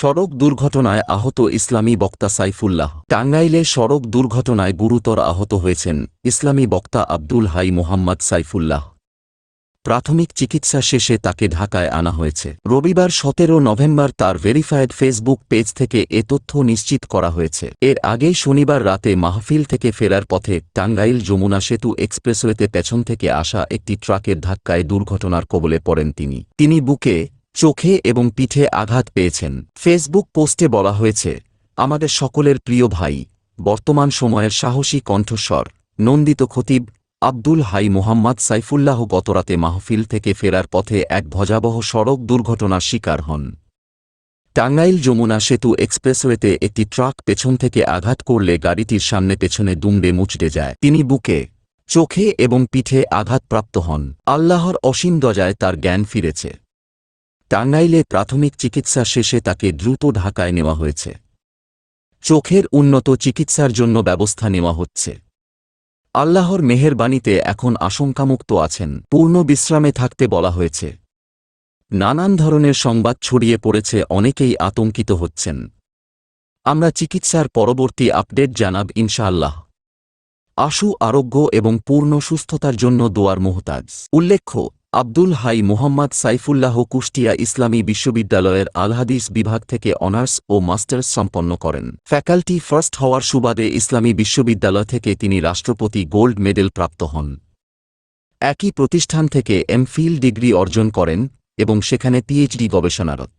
সড়ক দুর্ঘটনায় আহত ইসলামী বক্তা সাইফুল্লাহ। টাঙ্গাইলে সড়ক দুর্ঘটনায় গুরুতর আহত হয়েছেন ইসলামী বক্তা আব্দুল হাই মোহাম্মদ সাইফুল্লাহ। প্রাথমিক চিকিৎসা শেষে তাকে ঢাকায় আনা হয়েছে। রবিবার সতেরো নভেম্বর তার ভেরিফায়েড ফেসবুক পেজ থেকে এ তথ্য নিশ্চিত করা হয়েছে। এর আগে শনিবার রাতে মাহফিল থেকে ফেরার পথে টাঙ্গাইল যমুনা সেতু এক্সপ্রেসওয়েতে পেছন থেকে আসা একটি ট্রাকের ধাক্কায় দুর্ঘটনার কবলে পড়েন তিনি। তিনি বুকে চোখে এবং পিঠে আঘাত পেয়েছেন। ফেসবুক পোস্টে বলা হয়েছে, আমাদের সকলের প্রিয় ভাই, বর্তমান সময়ের সাহসী কণ্ঠস্বর, নন্দিত খতিব, আব্দুল হাই মোহাম্মদ সাইফুল্লাহ গতরাতে মাহফিল থেকে ফেরার পথে এক ভজাবহ সড়ক দুর্ঘটনার শিকার হন। টাঙ্গাইল যমুনা সেতু এক্সপ্রেসওয়েতে একটি ট্রাক পেছন থেকে আঘাত করলে গাড়িটির সামনে পেছনে দুমড়ে মুচড়ে যায়। তিনি বুকে, চোখে এবং পিঠে আঘাতপ্রাপ্ত হন। আল্লাহর অসীম দজায় তার জ্ঞান ফিরেছে। টাঙ্গাইলে প্রাথমিক চিকিৎসা শেষে তাকে দ্রুত ঢাকায় নেওয়া হয়েছে। চোখের উন্নত চিকিৎসার জন্য ব্যবস্থা নেওয়া হচ্ছে। আল্লাহর মেহেরবাণীতে এখন আশঙ্কামুক্ত আছেন, পূর্ণ বিশ্রামে থাকতে বলা হয়েছে। নানান ধরনের সংবাদ ছড়িয়ে পড়েছে, অনেকেই আতঙ্কিত হচ্ছেন। আমরা চিকিৎসার পরবর্তী আপডেট জানাব ইনশাআল্লাহ। আশু আরোগ্য এবং পূর্ণ সুস্থতার জন্য দোয়ার মোহতাজ। উল্লেখ্য আব্দুল হাই মোহাম্মদ সাইফুল্লাহ কুষ্টিয়া ইসলামী বিশ্ববিদ্যালয়ের আলহাদিস বিভাগ থেকে অনার্স ও মাস্টার্স সম্পন্ন করেন। ফ্যাকাল্টি ফার্স্ট হওয়ার সুবাদে ইসলামী বিশ্ববিদ্যালয় থেকে তিনি রাষ্ট্রপতি গোল্ড মেডেল প্রাপ্ত হন। একই প্রতিষ্ঠান থেকে এমফিল ডিগ্রি অর্জন করেন এবং সেখানে পিএইচডি গবেষণারত।